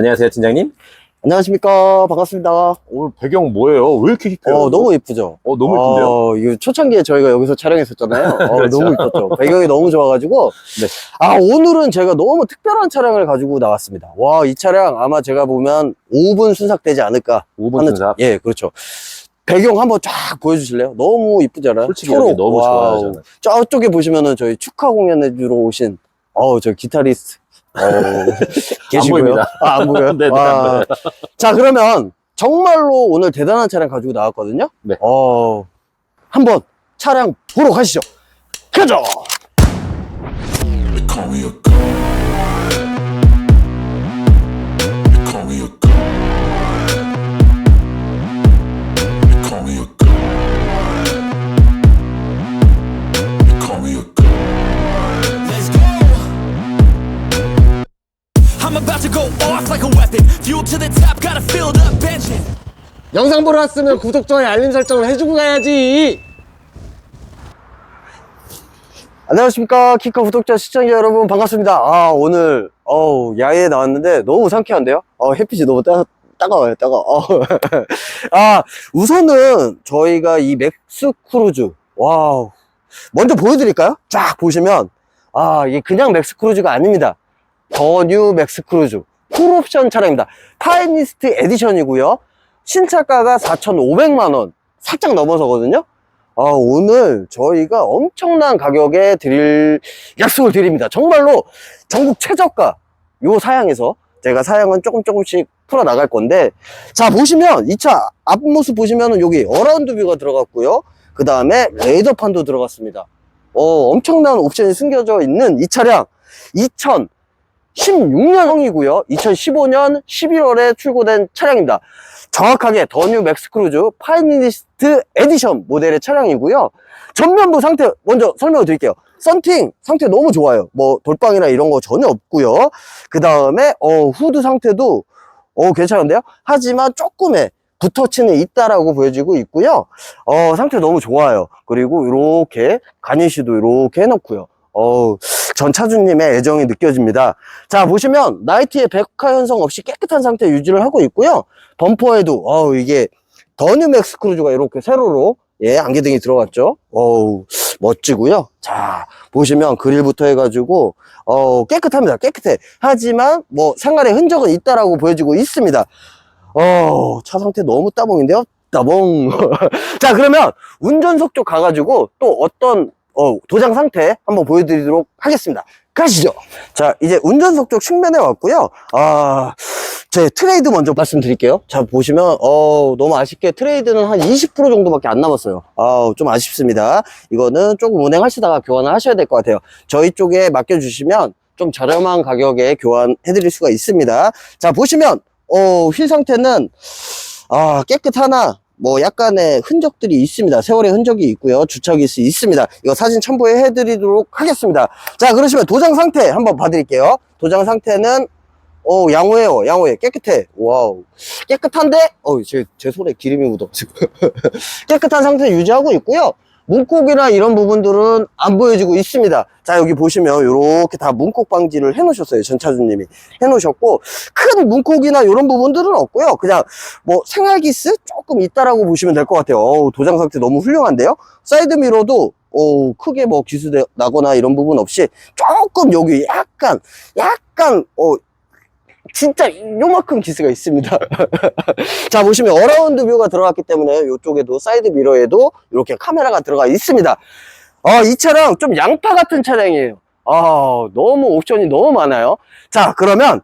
안녕하세요, 팀장님. 안녕하십니까. 반갑습니다. 오늘 배경 뭐예요? 왜 이렇게 힙해요? 어, 너무 이쁘죠? 어, 너무 이쁜데요? 어, 이거 초창기에 저희가 여기서 촬영했었잖아요. 어, 그렇죠. 너무 이뻤죠. 배경이 너무 좋아가지고. 네. 아, 오늘은 제가 너무 특별한 차량을 가지고 나왔습니다. 와, 이 차량 아마 제가 보면 5분 순삭되지 않을까. 5분 하는 순삭. 예, 그렇죠. 배경 한번 쫙 보여주실래요? 너무 이쁘잖아요. 솔직히 여기 너무 좋아요, 저는. 저쪽에 보시면은 저희 축하 공연해 주러 오신, 어우, 저 기타리스트. 어, 계시고요. 아, 안 보여요? 네, 네, 와. 안 자, 그러면 정말로 오늘 대단한 차량 가지고 나왔거든요. 네. 어, 한번 차량 보러 가시죠. 가죠! They call me a 영상 보러 왔으면 구독, 좋아요, 알림 설정을 해주고 가야지. 안녕하십니까. 키카 구독자, 시청자 여러분, 반갑습니다. 아, 오늘, 어우, 야외에 나왔는데 너무 상쾌한데요? 어, 햇빛이 너무 따, 따가워요, 따가워. 어. 아, 우선은 저희가 이 맥스 크루즈, 와우. 먼저 보여드릴까요? 쫙 보시면, 아, 이게 그냥 맥스 크루즈가 아닙니다. 더 뉴 맥스 크루즈. 풀옵션 차량입니다. 파이니스트 에디션이고요. 신차가가 4,500만원. 살짝 넘어서거든요. 아, 오늘 저희가 엄청난 가격에 드릴 약속을 드립니다. 정말로 전국 최저가 요 사양에서 제가 사양은 조금 조금씩 풀어 나갈 건데 자 보시면 이 차 앞모습 보시면은 여기 어라운드 뷰가 들어갔고요. 그 다음에 레이더판도 들어갔습니다. 어, 엄청난 옵션이 숨겨져 있는 이 차량 2016년형이고요. 2015년 11월에 출고된 차량입니다. 정확하게 더뉴 맥스크루즈 파이니스트 에디션 모델의 차량이고요. 전면부 상태 먼저 설명을 드릴게요. 썬팅 상태 너무 좋아요. 뭐 돌방이나 이런 거 전혀 없고요. 그 다음에 어, 후드 상태도 어, 괜찮은데요. 하지만 조금의 붓터치는 있다라고 보여지고 있고요. 어, 상태 너무 좋아요. 그리고 이렇게 가니쉬도 이렇게 해놓고요. 어, 전 차주님의 애정이 느껴집니다. 자, 보시면 나이트의 백화 현상 없이 깨끗한 상태 유지를 하고 있고요. 범퍼에도 어 이게 더뉴맥 스 크루즈가 이렇게 세로로 예 안개등이 들어갔죠. 어우 멋지고요. 자 보시면 그릴부터 해가지고 어 깨끗합니다. 깨끗해. 하지만 뭐 생활의 흔적은 있다라고 보여지고 있습니다. 어 차 상태 너무 따봉인데요. 따봉. 자 그러면 운전석 쪽 가가지고 또 어떤 어, 도장 상태 한번 보여드리도록 하겠습니다. 가시죠. 자, 이제 운전석 쪽 측면에 왔고요. 아, 제 트레이드 먼저 말씀드릴게요. 자, 보시면, 어, 너무 아쉽게 트레이드는 한 20% 정도밖에 안 남았어요. 아, 좀 아쉽습니다. 이거는 조금 운행하시다가 교환을 하셔야 될 것 같아요. 저희 쪽에 맡겨주시면 좀 저렴한 가격에 교환해드릴 수가 있습니다. 자, 보시면, 어, 휠 상태는, 아, 깨끗하나, 뭐 약간의 흔적들이 있습니다. 세월의 흔적이 있고요. 주차기스 있습니다. 이거 사진 첨부해 해드리도록 하겠습니다. 자, 그러시면 도장 상태 한번 봐드릴게요. 도장 상태는 어 양호해요. 양호해. 깨끗해. 와우. 깨끗한데 어, 제, 제 손에 기름이 묻어. 깨끗한 상태 유지하고 있고요. 문콕이나 이런 부분들은 안 보여지고 있습니다. 자, 여기 보시면 이렇게 다 문콕 방지를 해 놓으셨어요. 전차주님이 해 놓으셨고 큰 문콕이나 이런 부분들은 없고요. 그냥 뭐 생활기스 조금 있다라고 보시면 될 것 같아요. 어우, 도장 상태 너무 훌륭한데요. 사이드 미러도 어, 크게 뭐 기스 나거나 이런 부분 없이 조금 여기 약간 약간 어 진짜 요만큼 기스가 있습니다. 자 보시면 어라운드 뷰가 들어갔기 때문에 이쪽에도 사이드 미러에도 이렇게 카메라가 들어가 있습니다. 아, 이 차량 좀 양파 같은 차량이에요. 아, 너무 옵션이 너무 많아요. 자, 그러면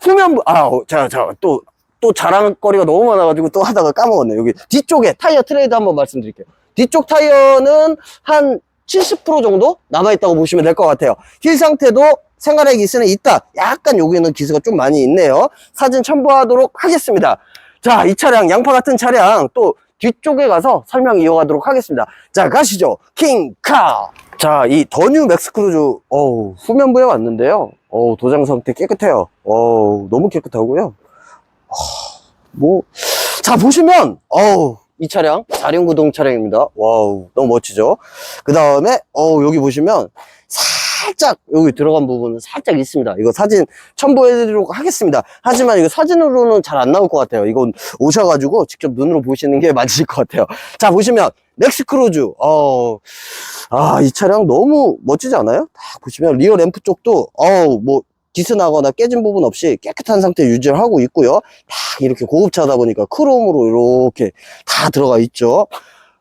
후면부, 아, 어, 자, 자, 또, 또 자랑거리가 너무 많아가지고 또 하다가 까먹었네. 여기 뒤쪽에 타이어 트레이드 한번 말씀드릴게요. 뒤쪽 타이어는 한 70% 정도 남아있다고 보시면 될 것 같아요. 힐 상태도 생활의 기스는 있다. 약간 여기는 기스가 좀 많이 있네요. 사진 첨부하도록 하겠습니다. 자, 이 차량, 양파 같은 차량 또 뒤쪽에 가서 설명 이어가도록 하겠습니다. 자, 가시죠. 킹카! 자, 이 더뉴 맥스크루즈, 어우, 후면부에 왔는데요. 어우, 도장 상태 깨끗해요. 어우, 너무 깨끗하고요. 하, 뭐, 자, 보시면, 어우, 이 차량, 4륜구동 차량입니다. 와우, 너무 멋지죠? 그 다음에, 어우, 여기 보시면, 살짝 여기 들어간 부분은 살짝 있습니다. 이거 사진 첨부해드리도록 하겠습니다. 하지만 이거 사진으로는 잘 안 나올 것 같아요. 이건 오셔가지고 직접 눈으로 보시는 게 맞을 것 같아요. 자 보시면 넥스크루즈 어, 아, 이 차량 너무 멋지지 않아요? 딱 보시면 리어 램프 쪽도 어우 뭐 기스 나거나 깨진 부분 없이 깨끗한 상태 유지를 하고 있고요. 딱 이렇게 고급차다 보니까 크롬으로 이렇게 다 들어가 있죠.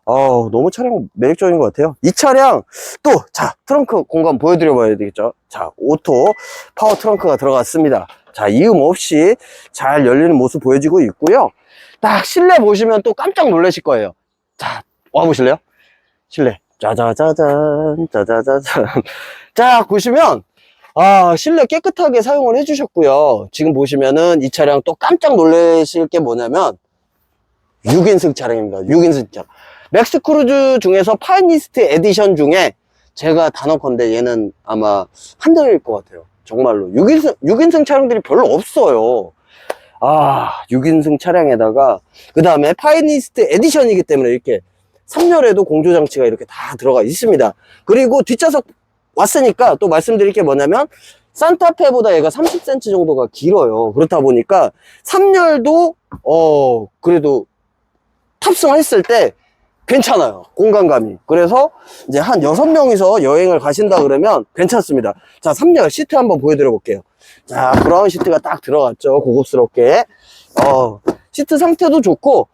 어 너무 차량 매력적인 것 같아요. 이 차량 또 자 트렁크 공간 보여드려 봐야 되겠죠. 자 오토 파워 트렁크가 들어갔습니다. 자 이음 없이 잘 열리는 모습 보여지고 있고요. 딱 실내 보시면 또 깜짝 놀라실 거예요. 자 와보실래요? 실내 짜자자잔 짜자자잔 자 보시면 아 실내 깨끗하게 사용을 해주셨고요. 지금 보시면은 이 차량 또 깜짝 놀라실 게 뭐냐면 6인승 차량입니다. 6인승 차량 맥스 크루즈 중에서 파이니스트 에디션 중에 제가 단언컨대 얘는 아마 한 대일 것 같아요. 정말로. 6인승, 6인승 차량들이 별로 없어요. 아 6인승 차량에다가 그 다음에 파이니스트 에디션이기 때문에 이렇게 3열에도 공조 장치가 이렇게 다 들어가 있습니다. 그리고 뒷좌석 왔으니까 또 말씀드릴 게 뭐냐면 산타페보다 얘가 30cm 정도가 길어요. 그렇다 보니까 3열도 어 그래도 탑승했을 때 괜찮아요. 공간감이. 그래서 이제 한 6명이서 여행을 가신다 그러면 괜찮습니다. 자, 3열 시트 한번 보여드려 볼게요. 자, 브라운 시트가 딱 들어갔죠. 고급스럽게. 어, 시트 상태도 좋고,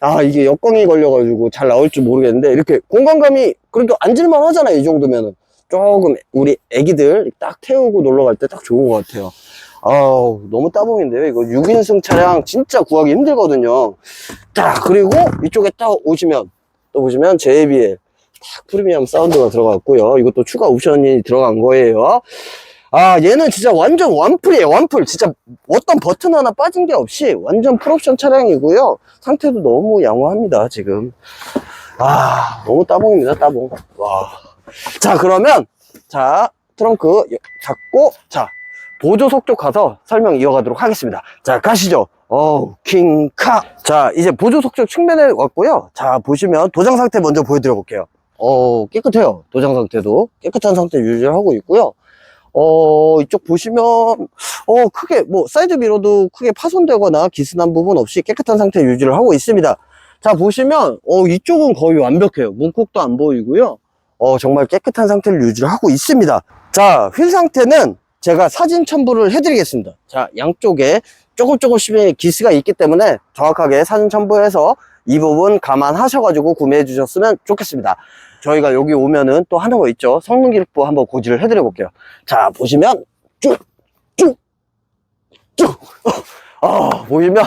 아 이게 역광이 걸려가지고 잘 나올지 모르겠는데 이렇게 공간감이 그래도 앉을만 하잖아요 이 정도면은 조금 우리 애기들 딱 태우고 놀러 갈 때 딱 좋은 것 같아요. 아우 너무 따봉인데요. 이거 6인승 차량 진짜 구하기 힘들거든요. 자 그리고 이쪽에 딱 오시면 또 보시면 JBL 딱 프리미엄 사운드가 들어갔고요. 이것도 추가 옵션이 들어간 거예요. 아 얘는 진짜 완전 완풀이에요 완풀. 진짜 어떤 버튼 하나 빠진 게 없이 완전 풀옵션 차량이고요. 상태도 너무 양호합니다 지금. 아 너무 따봉입니다 따봉. 와 자 그러면 자 트렁크 잡고 자 보조석 쪽 가서 설명 이어가도록 하겠습니다. 자 가시죠. 어우 킹카. 자 이제 보조석 쪽 측면에 왔고요. 자 보시면 도장 상태 먼저 보여드려 볼게요. 어 깨끗해요. 도장 상태도. 깨끗한 상태 유지를 하고 있고요. 어, 이쪽 보시면, 어, 크게, 뭐, 사이드 미러도 크게 파손되거나 기스난 부분 없이 깨끗한 상태 유지를 하고 있습니다. 자, 보시면, 어, 이쪽은 거의 완벽해요. 문콕도 안 보이고요. 어, 정말 깨끗한 상태를 유지를 하고 있습니다. 자, 휠 상태는 제가 사진 첨부를 해드리겠습니다. 자, 양쪽에 조금 조금씩의 기스가 있기 때문에 정확하게 사진 첨부해서 이 부분 감안하셔가지고 구매해 주셨으면 좋겠습니다. 저희가 여기 오면은 또 하는 거 있죠. 성능 기록부 한번 고지를 해드려 볼게요. 자, 보시면 쭉, 쭉, 쭉. 아, 보시면,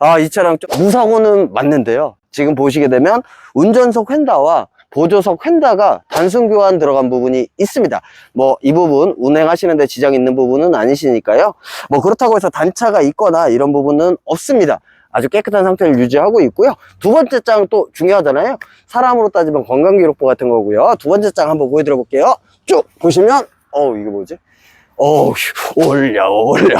아, 이 차량 좀 무사고는 맞는데요. 지금 보시게 되면 운전석 휀다와 보조석 휀다가 단순 교환 들어간 부분이 있습니다. 뭐, 이 부분 운행하시는데 지장 있는 부분은 아니시니까요. 뭐, 그렇다고 해서 단차가 있거나 이런 부분은 없습니다. 아주 깨끗한 상태를 유지하고 있고요. 두 번째 장 또 중요하잖아요. 사람으로 따지면 건강기록부 같은 거고요. 두 번째 장 한번 보여드려 볼게요. 쭉 보시면, 어우, 이게 뭐지? 어우, 올려, 올려.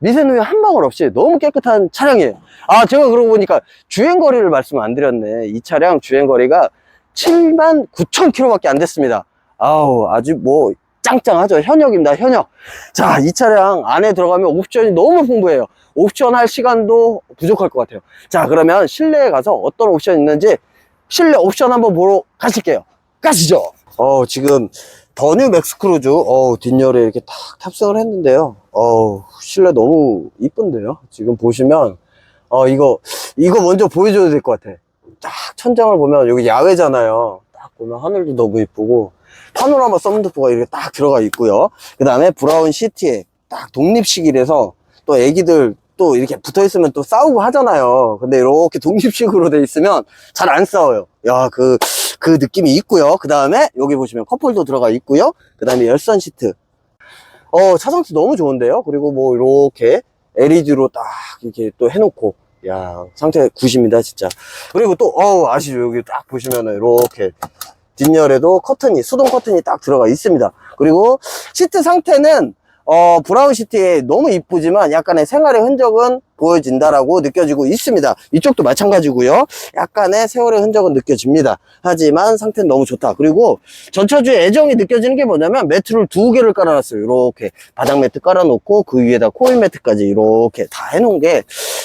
미세누이 한 방울 없이 너무 깨끗한 차량이에요. 아, 제가 그러고 보니까 주행거리를 말씀 안 드렸네. 이 차량 주행거리가 7만 9천 킬로밖에 안 됐습니다. 아우, 아주 뭐, 짱짱하죠. 현역입니다, 현역. 자, 이 차량 안에 들어가면 옵션이 너무 풍부해요. 옵션 할 시간도 부족할 것 같아요. 자, 그러면 실내에 가서 어떤 옵션 있는지 실내 옵션 한번 보러 가실게요. 가시죠. 어, 지금 더뉴 맥스크루즈, 어, 뒷열에 이렇게 탁 탑승을 했는데요. 어, 실내 너무 이쁜데요. 지금 보시면, 어, 이거, 이거 먼저 보여줘야 될 것 같아. 딱 천장을 보면 여기 야외잖아요. 딱 보면 하늘도 너무 이쁘고, 파노라마 썬루프가 이렇게 딱 들어가 있고요. 그 다음에 브라운 시트에 딱 독립식이라서 또 애기들 또 이렇게 붙어 있으면 또 싸우고 하잖아요. 근데 이렇게 독립식으로 돼 있으면 잘 안 싸워요. 야, 그, 그 느낌이 있고요. 그 다음에 여기 보시면 컵홀더 들어가 있고요. 그 다음에 열선 시트. 어, 차상태 너무 좋은데요. 그리고 뭐 이렇게 LED로 딱 이렇게 또 해놓고. 야, 상태 굿입니다, 진짜. 그리고 또, 어우, 아시죠? 여기 딱 보시면은 이렇게 뒷열에도 커튼이, 수동 커튼이 딱 들어가 있습니다. 그리고 시트 상태는 어, 브라운 시트에 너무 이쁘지만 약간의 생활의 흔적은 보여진다라고 느껴지고 있습니다. 이쪽도 마찬가지고요. 약간의 세월의 흔적은 느껴집니다. 하지만 상태는 너무 좋다. 그리고 전차주의 애정이 느껴지는 게 뭐냐면 매트를 두 개를 깔아놨어요. 이렇게 바닥 매트 깔아놓고 그 위에다 코일 매트까지 이렇게 다 해놓은 게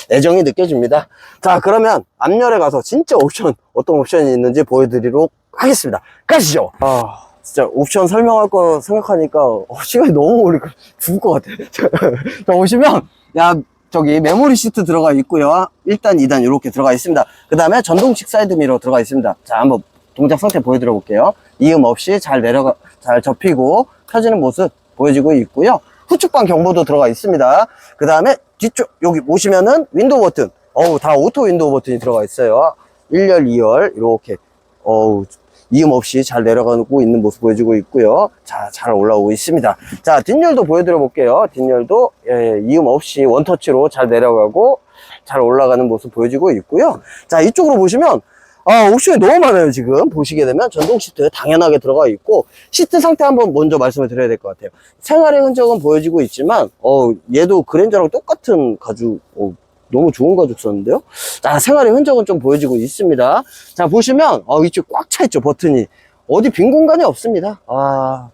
애정이 느껴집니다. 자 그러면 앞열에 가서 진짜 옵션 어떤 옵션이 있는지 보여드리도록 하겠습니다. 가시죠. 아 진짜 옵션 설명할 거 생각하니까 어, 시간이 너무 오니까 죽을 것 같아. 자 보시면 야 저기 메모리 시트 들어가 있고요. 1단, 2단 이렇게 들어가 있습니다. 그 다음에 전동식 사이드 미러 들어가 있습니다. 자 한번 동작 상태 보여드려 볼게요. 이음 없이 잘 내려가 잘 접히고 펴지는 모습 보여지고 있고요. 후측방 경보도 들어가 있습니다. 그 다음에 뒤쪽 여기 보시면은 윈도우 버튼 어우 다 오토 윈도우 버튼이 들어가 있어요 1열 2열 이렇게 어우 이음 없이 잘 내려가고 있는 모습 보여주고 있고요 자 잘 올라오고 있습니다 자 뒷열도 보여드려 볼게요 뒷열도 예, 이음 없이 원터치로 잘 내려가고 잘 올라가는 모습 보여주고 있고요 자 이쪽으로 보시면 아, 옵션이 너무 많아요, 지금. 보시게 되면 전동 시트 당연하게 들어가 있고, 시트 상태 한번 먼저 말씀을 드려야 될 것 같아요. 생활의 흔적은 보여지고 있지만, 어, 얘도 그랜저랑 똑같은 가죽, 어, 너무 좋은 가죽 썼는데요? 자, 생활의 흔적은 좀 보여지고 있습니다. 자, 보시면, 어, 이쪽 꽉 차 있죠, 버튼이. 어디 빈 공간이 없습니다. 아.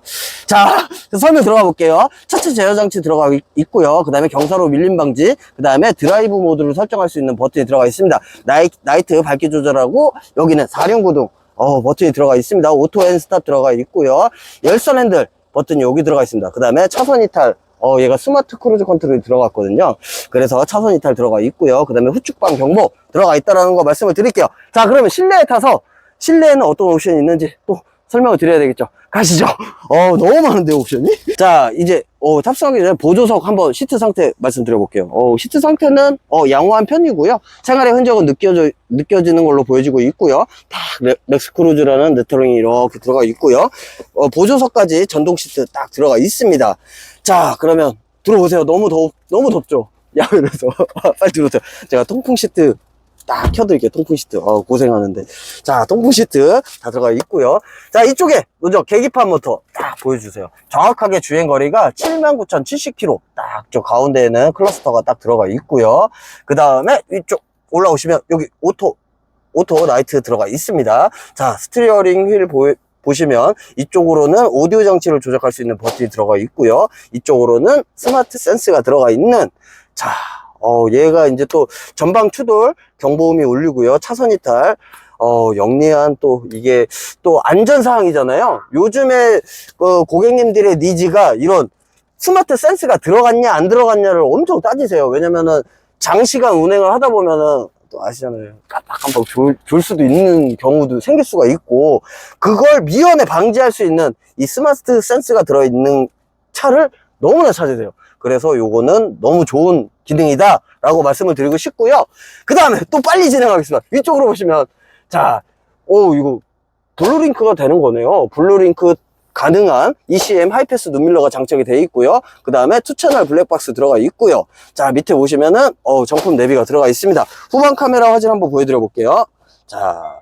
자, 설명 들어가 볼게요. 차체 제어 장치 들어가 있- 있고요. 그 다음에 경사로 밀림 방지, 그 다음에 드라이브 모드를 설정할 수 있는 버튼이 들어가 있습니다. 나이, 나이트 밝기 조절하고, 여기는 사륜구동, 어, 버튼이 들어가 있습니다. 오토 앤 스탑 들어가 있고요. 열선 핸들 버튼이 여기 들어가 있습니다. 그 다음에 차선 이탈, 어, 얘가 스마트 크루즈 컨트롤이 들어갔거든요. 그래서 차선 이탈 들어가 있고요. 그 다음에 후측방 경보 들어가 있다라는 거 말씀을 드릴게요. 자, 그러면 실내에 타서 실내에는 어떤 옵션이 있는지 또 설명을 드려야 되겠죠. 가시죠. 어, 너무 많은데, 옵션이? 자, 이제, 어, 탑승하기 전에 보조석 한번 시트 상태 말씀드려 볼게요. 어, 시트 상태는, 어, 양호한 편이고요. 생활의 흔적은 느껴져, 느껴지는 걸로 보여지고 있고요. 딱, 레- 렉스 크루즈라는 레터링이 이렇게 들어가 있고요. 어, 보조석까지 전동 시트 딱 들어가 있습니다. 자, 그러면 들어보세요. 너무 덥, 너무 덥죠? 야외에서. 빨리 들어오세요. 제가 통풍 시트 딱 켜드릴게요. 통풍 시트. 어, 고생하는데. 자, 통풍 시트 다 들어가 있고요. 자, 이쪽에 먼저 계기판 모터 딱 보여주세요. 정확하게 주행 거리가 79,070km. 딱 저 가운데에는 클러스터가 딱 들어가 있고요. 그 다음에 이쪽 올라오시면 여기 오토 오토 라이트 들어가 있습니다. 자, 스티어링 휠 보, 보시면 이쪽으로는 오디오 장치를 조작할 수 있는 버튼이 들어가 있고요. 이쪽으로는 스마트 센스가 들어가 있는 자, 어, 얘가 이제 또 전방 추돌 경보음이 울리고요. 차선 이탈 어, 영리한 또 이게 또 안전 사항이잖아요. 요즘에 그 고객님들의 니즈가 이런 스마트 센스가 들어갔냐 안 들어갔냐를 엄청 따지세요. 왜냐면은 장시간 운행을 하다 보면은 또 아시잖아요. 깜빡깜빡 졸, 졸 수도 있는 경우도 생길 수가 있고 그걸 미연에 방지할 수 있는 이 스마트 센스가 들어있는 차를 너무나 찾으세요. 그래서 요거는 너무 좋은 기능이다 라고 말씀을 드리고 싶고요. 그 다음에 또 빨리 진행하겠습니다. 위쪽으로 보시면 자, 오 이거 블루링크가 되는 거네요. 블루링크 가능한 ECM 하이패스 눈밀러가 장착이 되어 있고요. 그 다음에 투채널 블랙박스 들어가 있고요. 자, 밑에 보시면은 어, 정품 내비가 들어가 있습니다. 후방 카메라 화질 한번 보여드려 볼게요. 자,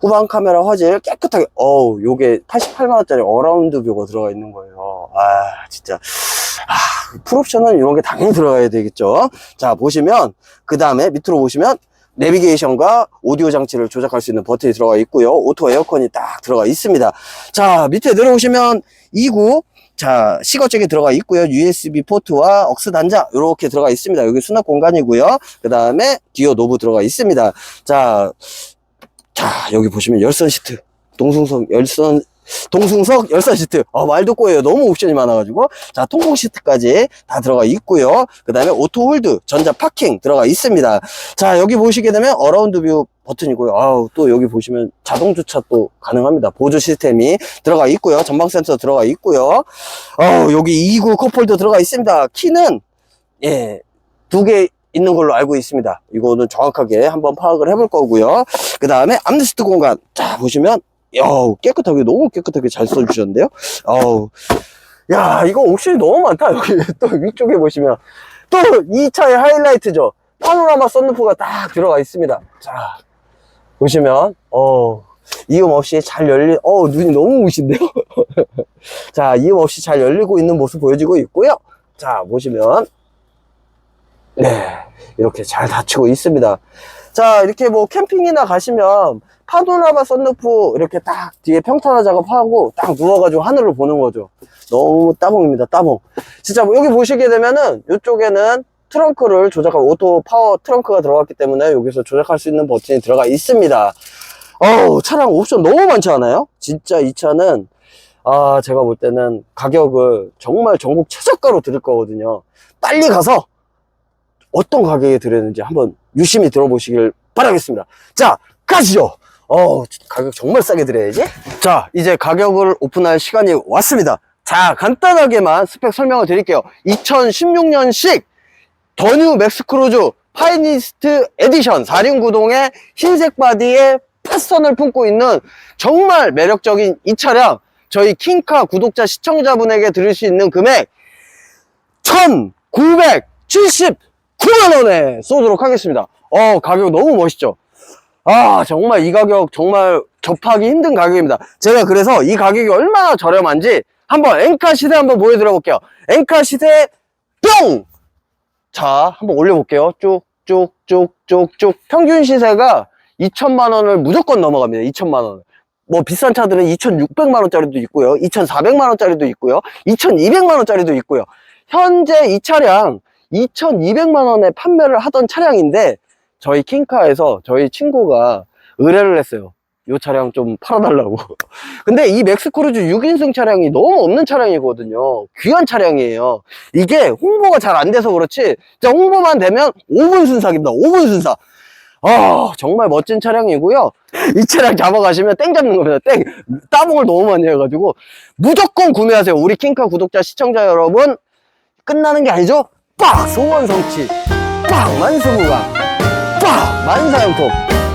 후방 카메라 화질 깨끗하게 어우 요게 88만원짜리 어라운드 뷰가 들어가 있는 거예요. 아, 진짜 아, 풀옵션은 이런 게 당연히 들어가야 되겠죠. 자, 보시면 그 다음에 밑으로 보시면 내비게이션과 오디오 장치를 조작할 수 있는 버튼이 들어가 있고요. 오토 에어컨이 딱 들어가 있습니다. 자, 밑에 내려오시면 2구 자, 시거잭이 들어가 있고요. USB 포트와 억스 단자 이렇게 들어가 있습니다. 여기 수납 공간이고요. 그 다음에 기어 노브 들어가 있습니다. 자, 자, 여기 보시면 열선 시트, 동승석 열선 동승석 열선 시트. 어, 말도 꼬여요. 너무 옵션이 많아가지고. 자, 통풍 시트까지 다 들어가 있고요. 그 다음에 오토 홀드, 전자 파킹 들어가 있습니다. 자, 여기 보시게 되면 어라운드 뷰 버튼이고요. 아우, 또 여기 보시면 자동 주차 또 가능합니다. 보조 시스템이 들어가 있고요. 전방 센서 들어가 있고요. 어, 여기 2구 컵홀더 들어가 있습니다. 키는, 예, 두 개 있는 걸로 알고 있습니다. 이거는 정확하게 한번 파악을 해볼 거고요. 그 다음에 암레스트 공간. 자, 보시면, 야 깨끗하게, 너무 깨끗하게 잘 써주셨는데요. 어우, 야, 이거 옵션이 너무 많다. 여기 또 위쪽에 보시면. 또 이 차의 하이라이트죠. 파노라마 썬루프가 딱 들어가 있습니다. 자, 보시면, 어, 이음 없이 잘 열리, 어, 눈이 너무 우신데요? 자, 이음 없이 잘 열리고 있는 모습 보여지고 있고요. 자, 보시면, 네, 이렇게 잘 닫히고 있습니다. 자, 이렇게 뭐 캠핑이나 가시면 파노라마 썬루프 이렇게 딱 뒤에 평탄화 작업하고 딱 누워가지고 하늘을 보는 거죠. 너무 따봉입니다, 따봉. 진짜 뭐 여기 보시게 되면은 이쪽에는 트렁크를 조작할 오토 파워 트렁크가 들어갔기 때문에 여기서 조작할 수 있는 버튼이 들어가 있습니다. 어우, 차량 옵션 너무 많지 않아요? 진짜 이 차는 아, 제가 볼 때는 가격을 정말 전국 최저가로 드릴 거거든요. 빨리 가서 어떤 가격에 드렸는지 한번 유심히 들어보시길 바라겠습니다. 자, 가시죠! 어, 가격 정말 싸게 드려야지. 자, 이제 가격을 오픈할 시간이 왔습니다. 자, 간단하게만 스펙 설명을 드릴게요. 2016년식 더뉴 맥스크루즈 파이니스트 에디션 4륜 구동의 흰색 바디에 파선을 품고 있는 정말 매력적인 이 차량 저희 킹카 구독자 시청자분에게 드릴 수 있는 금액 1979만원에 쏘도록 하겠습니다 어 가격 너무 멋있죠 아 정말 이 가격 정말 접하기 힘든 가격입니다 제가 그래서 이 가격이 얼마나 저렴한지 한번 엔카 시세 한번 보여드려 볼게요 엔카 시세 뿅 자, 한번 올려볼게요. 쭉, 쭉, 쭉, 쭉, 쭉. 평균 시세가 2천만 원을 무조건 넘어갑니다. 2천만 원. 뭐 비싼 차들은 2,600만 원짜리도 있고요. 2,400만 원짜리도 있고요. 2,200만 원짜리도 있고요. 현재 이 차량 2,200만 원에 판매를 하던 차량인데 저희 킹카에서 저희 친구가 의뢰를 했어요. 이 차량 좀 팔아달라고. 근데 이 맥스크루즈 6인승 차량이 너무 없는 차량이거든요. 귀한 차량이에요. 이게 홍보가 잘 안 돼서 그렇지, 진짜 홍보만 되면 5분 순삭입니다. 5분 순삭. 아, 정말 멋진 차량이고요. 이 차량 잡아가시면 땡 잡는 겁니다. 땡. 따봉을 너무 많이 해가지고 무조건 구매하세요. 우리 킹카 구독자 시청자 여러분. 끝나는 게 아니죠? 빡! 소원 성취. 빡! 만수무강. 빡! 만사형통.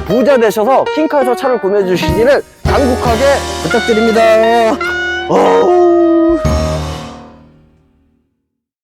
부자 되셔서 킹카에서 차를 구매해 주시기를 간곡하게 부탁드립니다. 어우.